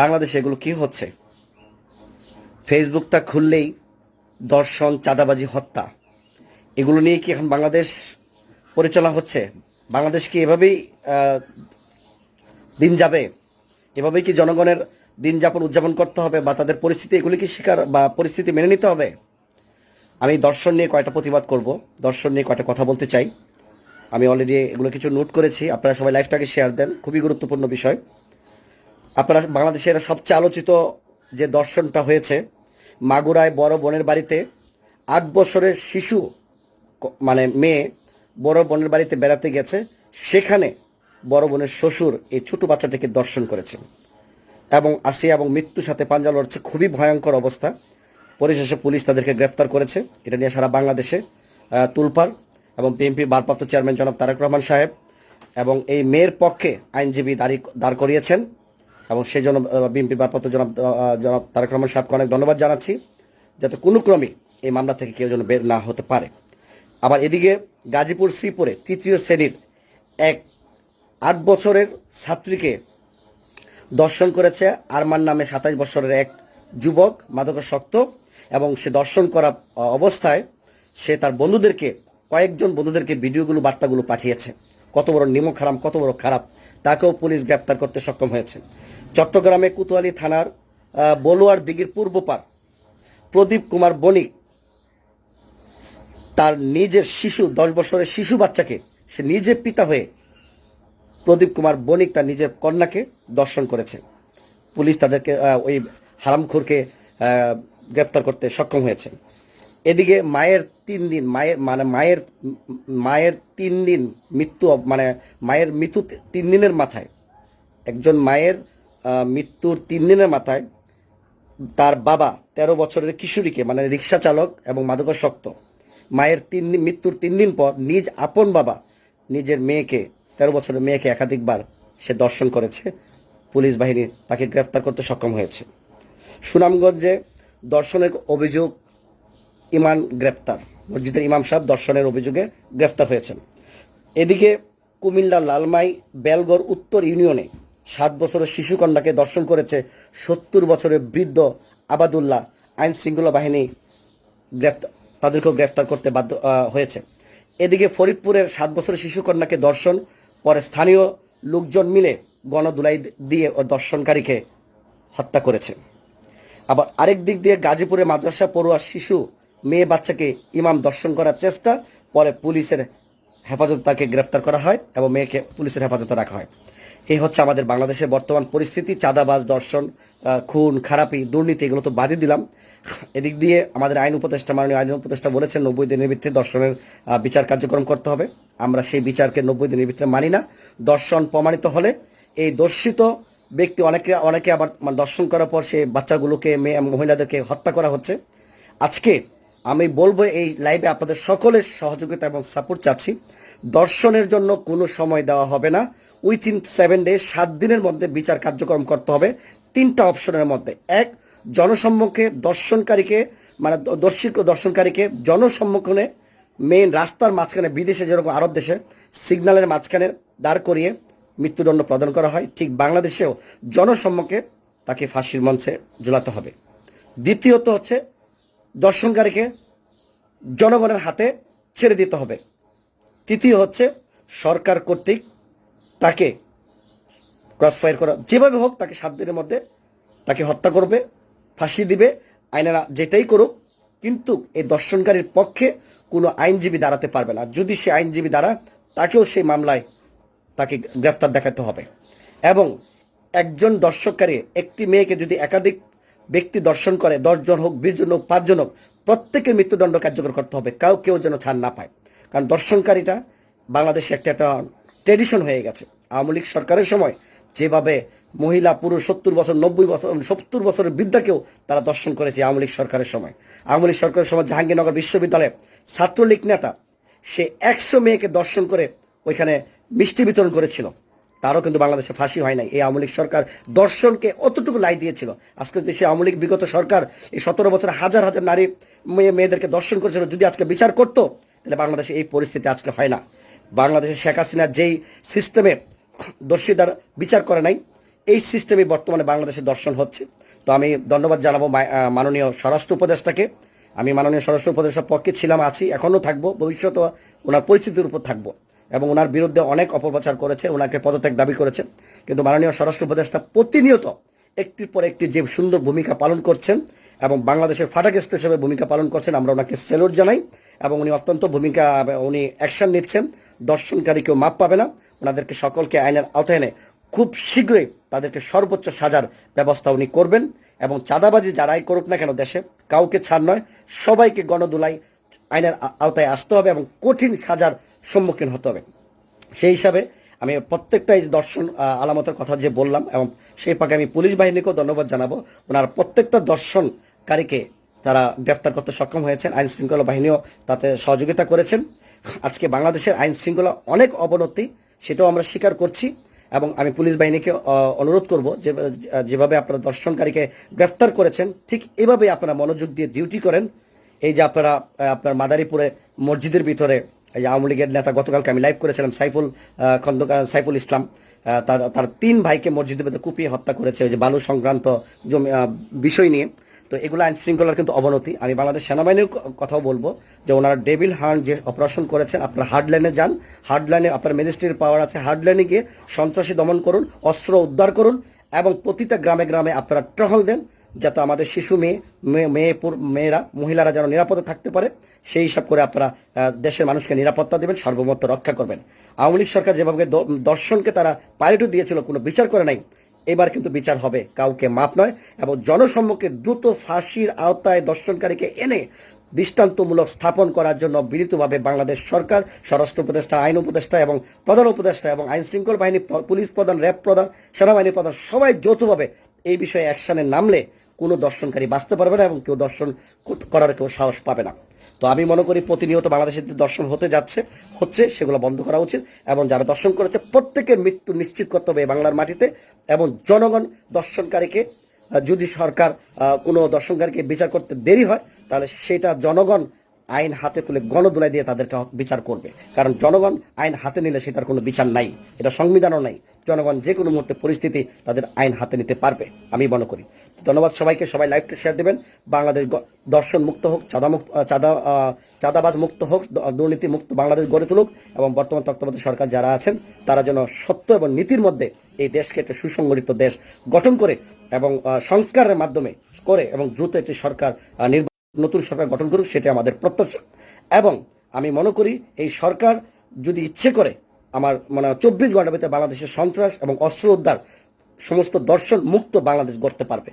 বাংলাদেশে এগুলো কি হচ্ছে? ফেসবুকটা খুললেই দর্শন, চাঁদাবাজি, হত্যা। এগুলো নিয়ে কি এখন বাংলাদেশ পরিচালনা হচ্ছে? বাংলাদেশ কি এভাবেই দিন যাবে? এভাবেই কি জনগণের দিন যাপন উদযাপন করতে হবে বা তাদের পরিস্থিতি, এগুলি কি শিকার বা পরিস্থিতি মেনে নিতে হবে? আমি দর্শন নিয়ে কয়টা প্রতিবাদ করব? দর্শন নিয়ে কয়টা কথা বলতে চাই? আমি অলরেডি এগুলো কিছু নোট করেছি। আপনারা সবাই লাইফটাকে শেয়ার দেন, খুবই গুরুত্বপূর্ণ বিষয়। আপনারা বাংলাদেশের সবচেয়ে আলোচিত যে দর্শনটা হয়েছে, মাগুরায় বড় বোনের বাড়িতে আট বছরের শিশু মানে মেয়ে বড় বোনের বাড়িতে বেড়াতে গেছে। সেখানে বড় বোনের শ্বশুর এই ছোট বাচ্চাটিকে দর্শন করেছে। এবং আসিয়া এবং মৃত্যুর সাথে পাঞ্জা লড়ছে, খুবই ভয়ঙ্কর অবস্থা। পরিশেষে পুলিশ তাদেরকে গ্রেফতার করেছে। এটা নিয়ে সারা বাংলাদেশে তুলপার এবং বিএনপির ভারপ্রাপ্ত চেয়ারম্যান জনাব তারেক রহমান সাহেব এবং এই মেয়ের পক্ষে আইনজীবী দাঁড়ি দাঁড় করিয়েছেন এবং সেই জন্য বিএনপি ভারপ্রাপ্ত জনাব জনাব তারেক রহমান সাহেবকে অনেক ধন্যবাদ জানাচ্ছি যাতে কোনো ক্রমে এই মামলা থেকে কেউ যেন বের না হতে পারে। আবার এদিকে গাজীপুর শ্রীপুরে তৃতীয় শ্রেণির এক আট বছরের ছাত্রীকে দর্শন করেছে আরমান নামে সাতাশ বছরের এক যুবক মাদকাসক্ত এবং সে দর্শন করা অবস্থায় সে তার বন্ধুদেরকে কয়েকজন বন্ধুদেরকে ভিডিওগুলো, বার্তাগুলো পাঠিয়েছে। কত বড় নিমক হারাম কত বড় খারাপ, তাকেও পুলিশ গ্রেপ্তার করতে সক্ষম হয়েছে। চট্টগ্রামে কুতুয়ালি থানার বলুয়ার দিঘির পূর্ব পার প্রদীপ কুমার বণিক, তার নিজের শিশু, দশ বছরের শিশু বাচ্চাকে সে নিজে পিতা হয়ে প্রদীপ কুমার বণিক তার নিজের কন্যাকে দর্শন করেছে। পুলিশ তাদেরকে ওই হারামখোরকে গ্রেপ্তার করতে সক্ষম হয়েছে। এদিকে মায়ের তিন দিন, মায়ের মানে মায়ের মায়ের তিন দিন মৃত্যু মানে মায়ের মৃত্যু তিন দিনের মাথায়। একজন মায়ের মৃত্যুর তিন দিনের মাথায় তার বাবা তেরো বছরের কিশোরীকে মানে রিক্সা চালক এবং মাদকাসক্ত, মায়ের তিন দিন, মৃত্যুর তিন দিন পর নিজ আপন বাবা, নিজের মেয়েকে, তেরো বছরের মেয়েকে একাধিকবার সে দর্শন করেছে। পুলিশ বাহিনী তাকে গ্রেফতার করতে সক্ষম হয়েছে। সুনামগঞ্জে দর্শনের অভিযোগ ইমান গ্রেপ্তার। মসজিদের ইমাম সাহেব দর্শনের অভিযোগে গ্রেফতার হয়েছেন। এদিকে কুমিল্লা লালমাই বেলগড় উত্তর ইউনিয়নে সাত বছরের শিশুকন্যাকে দর্শন করেছে সত্তর বছরের বৃদ্ধ আবাদুল্লাহ। আইন শৃঙ্খলা বাহিনী গ্রেফতার তাদেরকেও গ্রেফতার করতে বাধ্য হয়েছে। এদিকে ফরিদপুরের সাত বছরের শিশুকন্যাকে দর্শন পরে স্থানীয় লোকজন মিলে গণদুলাই দিয়ে ও দর্শনকারীকে হত্যা করেছে। আবার আরেক দিক দিয়ে গাজীপুরে মাদ্রাসা পড়ুয়া শিশু মেয়ে বাচ্চাকে ইমাম দর্শন করার চেষ্টা, পরে পুলিশের হেফাজত তাকে গ্রেফতার করা হয় এবং মেয়েকে পুলিশের হেফাজতে রাখা হয়। এই হচ্ছে আমাদের বাংলাদেশের বর্তমান পরিস্থিতি, চাঁদাবাজ, দর্শন খুন, খারাপি, দুর্নীতি, এগুলো তো বাদই দিলাম। এদিক দিয়ে আমাদের আইন উপদেষ্টা, মাননীয় আইন উপদেষ্টা বলেছেন, নব্বই দিনের ভিত্তিতে দর্শনের বিচার কার্যক্রম করতে হবে। আমরা সেই বিচারকে নব্বই দিনের ভিতরে মানি না। দর্শন প্রমাণিত হলে এই দর্শিত ব্যক্তি অনেকে অনেকে আবার মানে দর্শন করার পর সে বাচ্চাগুলোকে, মেয়ে মহিলাদেরকে হত্যা করা হচ্ছে। আজকে আমি বলব এই লাইভে আপনাদের সকলের সহযোগিতা এবং সাপোর্ট চাচ্ছি। দর্শনের জন্য কোনো সময় দেওয়া হবে না। উইথিন সেভেন ডেজ সাত দিনের মধ্যে বিচার কার্যক্রম করতে হবে। তিনটা অপশনের মধ্যে। এক, জনসম্মুখে দর্শনকারীকে মানে দর্শিক দর্শনকারীকে জনসম্মুখনে মেইন রাস্তার মাঝখানে, বিদেশে যেরকম আরব দেশে সিগন্যালের মাঝখানে দাঁড় করিয়ে মৃত্যুদণ্ড প্রদান করা হয়। ঠিক বাংলাদেশেও জনসম্মুখে তাকে ফাঁসির মঞ্চে ঝুলাতে হবে। দ্বিতীয়ত হচ্ছে দর্শনকারীকে জনগণের হাতে ছেড়ে দিতে হবে। তৃতীয় হচ্ছে সরকার কর্তৃক তাকে ক্রসফায়ার করা। যেভাবে হোক তাকে সাত দিনের মধ্যে তাকে হত্যা করবে, ফাঁসি দিবে, আইনেরা যেটাই করুক, কিন্তু এই দর্শনকারীর পক্ষে কোনো আইনজীবী দাঁড়াতে পারবে না। যদি সে আইনজীবী দাঁড়া তাকেও সেই মামলায় তাকে গ্রেফতার দেখাতে হবে। এবং একজন দর্শককারী, একটি মেয়েকে যদি একাধিক ব্যক্তি দর্শন করে, দশজন হোক বিশ জন হোক, পাঁচজন হোক, প্রত্যেকের মৃত্যুদণ্ড কার্যকর করতে হবে। কাউ কেউ যেন ছাড় না পায়। কারণ দর্শনকারীটা বাংলাদেশে একটা একটা ট্রেডিশন হয়ে গেছে। আওয়ামী লীগ সরকারের সময় যেভাবে মহিলা, পুরুষ, সত্তর বছর, নব্বই বছর, সত্তর বছরের বৃদ্ধাকেও তারা দর্শন করেছে আওয়ামী লীগ সরকারের সময়। আওয়ামী লীগ সরকারের সময় জাহাঙ্গীরনগর বিশ্ববিদ্যালয়ে ছাত্রলীগ নেতা, সে একশো মেয়েকে দর্শন করে ওইখানে মিষ্টি বিতরণ করেছিল। তারও কিন্তু বাংলাদেশে ফাঁসি হয় নাই। এই আওয়ামী লীগ সরকার দর্শনকে অতটুকু লাই দিয়েছিল। আজকে দেশে আওয়ামী লীগ বিগত সরকার এই সতেরো বছর হাজার হাজার নারী, মেয়ে, মেয়েদেরকে দর্শন করেছিল। যদি আজকে বিচার করতো, তাহলে বাংলাদেশে এই পরিস্থিতি আজকে হয় না। বাংলাদেশে শেখ হাসিনার যেই সিস্টেমে দর্শীদার বিচার করে নাই, এই সিস্টেমে বর্তমানে বাংলাদেশে দর্শন হচ্ছে। তো আমি ধন্যবাদ জানাব মাননীয় স্বরাষ্ট্র উপদেষ্টাকে। আমি মাননীয় স্বরাষ্ট্র উপদেষ্টার পক্ষে ছিলাম, আছি, এখনও থাকব ভবিষ্যতে ওনার পরিস্থিতির উপর থাকব। এবং ওনার বিরুদ্ধে অনেক অপপ্রচার করেছে, ওনাকে পদত্যাগ দাবি করেছে। কিন্তু মাননীয় স্বরাষ্ট্র উপদেষ্টা প্রতিনিয়ত একটির পর একটি যে সুন্দর ভূমিকা পালন করছেন এবং বাংলাদেশের ফাটাকেস্ট হিসেবে ভূমিকা পালন করছেন, আমরা ওনাকে সেলুট জানাই এবং উনি অত্যন্ত ভূমিকা, উনি অ্যাকশন নিচ্ছেন। দর্শনকারী কেউ মাপ পাবে না। ওনাদেরকে সকলকে আইনের আওতায় এনে খুব শীঘ্রই তাদেরকে সর্বোচ্চ সাজার ব্যবস্থা উনি করবেন এবং চাঁদাবাজি যারাই করুক না কেন, দেশে কাউকে ছাড় নয়, সবাইকে গণদুলাই আইনের আওতায় আসতে হবে এবং কঠিন সাজার সম্মুখীন হতে হবে। সেই হিসাবে আমি প্রত্যেকটা এই দর্শন আলামতের কথা যে বললাম এবং সেই পাকে আমি পুলিশ বাহিনীকেও ধন্যবাদ জানাব। ওনার প্রত্যেকটা দর্শনকারীকে তারা গ্রেফতার করতে সক্ষম হয়েছেন। আইন শৃঙ্খলা বাহিনীও তাতে সহযোগিতা করেছেন। আজকে বাংলাদেশের আইন শৃঙ্খলা অনেক অবনতি, সেটাও আমরা স্বীকার করছি এবং আমি পুলিশ বাহিনীকে অনুরোধ করব যে যেভাবে আপনারা দর্শনকারীকে গ্রেফতার করেছেন, ঠিক এভাবে আপনারা মনোযোগ দিয়ে ডিউটি করেন। এই যে আপনারা আপনার মাদারীপুরে মসজিদের ভিতরে এই আওয়ামী লীগের নেতা গতকালকে আমি লাইভ করেছিলাম সাইফুল খন্দকার, সাইফুল ইসলাম তার তার তিন ভাইকে মসজিদের ভিতরে কুপিয়ে হত্যা করেছে ওই যে বালু সংক্রান্ত জমি বিষয় নিয়ে। তো এগুলো আইন শৃঙ্খলার কিন্তু অবনতি। আমি বাংলাদেশ সেনাবাহিনীর কথাও বলব যে ওনারা ডেভিল হার্ন যে অপারেশন করেছেন, আপনার হার্ডলাইনে যান। হার্ডলাইনে আপনার ম্যাজিস্ট্রেট পাওয়ার আছে। হার্ডলাইনে গিয়ে সন্ত্রাসী দমন করুন, অস্ত্র উদ্ধার করুন এবং প্রতিটা গ্রামে গ্রামে আপনারা টহল দেন। যাতে আমাদের শিশু মেয়ে মেয়ে মেয়েরা, মহিলারা যেন নিরাপদে থাকতে পারে, সেই হিসাব করে আপনারা দেশের মানুষকে নিরাপত্তা দেবেন, সার্বভৌমত্ব রক্ষা করবেন। আওয়ামী লীগ সরকার যেভাবে দর্শনকে তারা পাইলটও দিয়েছিল, কোনো বিচার করে নাই, এবার কিন্তু বিচার হবে, কাউকে মাপ নয়, এবং জনসম্মুখে দ্রুত ফাঁসির আওতায় দর্শনকারীকে এনে দৃষ্টান্তমূলক স্থাপন করার জন্য বিনীতভাবে বাংলাদেশ সরকার, স্বরাষ্ট্র উপদেষ্টা, আইন উপদেষ্টা এবং প্রধান উপদেষ্টা এবং আইন শৃঙ্খলা বাহিনী পুলিশ প্রধান, র্যাব প্রধান, সেনাবাহিনী প্রধান, সবাই যৌথভাবে এই বিষয়ে অ্যাকশানে নামলে কোনো দর্শনকারী বাঁচতে পারবে না এবং কেউ দর্শন কর- করার কেউ সাহস পাবে না। তো আমি মনে করি প্রতিনিয়ত বাংলাদেশের যে দর্শন হতে যাচ্ছে, হচ্ছে সেগুলো বন্ধ করা উচিত এবং যারা দর্শন করেছে, প্রত্যেকের মৃত্যু নিশ্চিত করতে হবে বাংলার মাটিতে এবং জনগণ দর্শনকারীকে যদি সরকার কোনো দর্শনকারীকে বিচার করতে দেরি হয়, তাহলে সেটা জনগণ আইন হাতে তুলে গণদোলাই দিয়ে তাদেরকে বিচার করবে। কারণ জনগণ আইন হাতে নিলে সেটার কোনো বিচার নাই। এটা সংবিধানও নাই। জনগণ যে কোনো মুহূর্তে পরিস্থিতি তাদের আইন হাতে নিতে পারবে, আমি মনে করি। ধন্যবাদ সবাইকে, সবাই লাইভটা শেয়ার দেবেন। বাংলাদেশ দর্শন মুক্ত হোক, চাঁদা মুক্ত চাঁদা চাঁদাবাজ মুক্ত হোক দুর্নীতি মুক্ত বাংলাদেশ গড়ে তুলুক এবং বর্তমান তত্ত্বাবধায়ক সরকার যারা আছেন, তারা যেন সত্য এবং নীতির মধ্যে এই দেশকে একটা সুসংগঠিত দেশ গঠন করে এবং সংস্কারের মাধ্যমে করে এবং দ্রুত একটি সরকার নির্বাচন নতুন সরকার গঠন করুক সেটা আমাদের প্রত্যাশা। এবং আমি মনে করি এই সরকার যদি ইচ্ছে করে, আমার মানে চব্বিশ ঘণ্টার ভিতরে বাংলাদেশের সন্ত্রাস এবং অস্ত্র উদ্ধার সমস্ত দর্শন মুক্ত বাংলাদেশ গড়তে পারবে।